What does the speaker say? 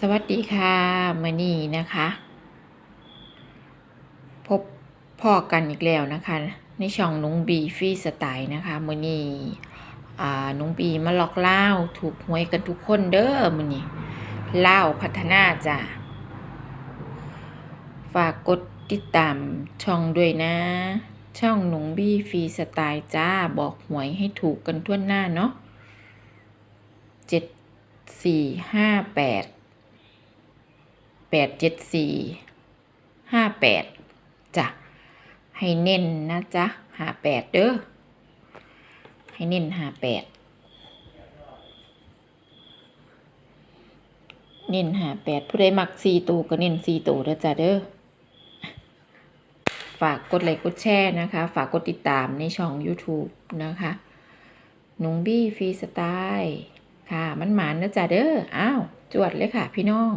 สวัสดีค่ะมือนี้นะคะ พบพ่อกันอีกแล้วนะคะ ในช่องนุ้งบีฟีสไตล์นะคะมือนี้อ่านุ้งบีมาลอกเล่าถูกหวยกันทุกคนเด้อมือนี้เล่าพัฒนาจ้ะฝากกดติดตามช่องด้วยนะ ช่องนุ้งบีฟรีสไตล์จ้าบอกหวยให้ถูกกันทั่วหน้าเนาะเจ็ดสี่ห้าแปด ดเจ็ดสี่ห้าแปดจ้ะ ให้เน้นนะจ๊ะหาแปดเด้อ ให้เน้นหาแปดเน้นหาแปดผู้ใดมักสี่ตัวก็เน้นสี่ตัวเด้อจ้ะเด้อ ฝากกดไลค์กดแชร์นะคะ ฝากกดติดตามในช่อง YouTube นะคะนุงบี้ฟรีสไตล์ค่ะ มันหมานนะจ๊ะเด้อ อ้าว จวดเลยค่ะพี่น้อง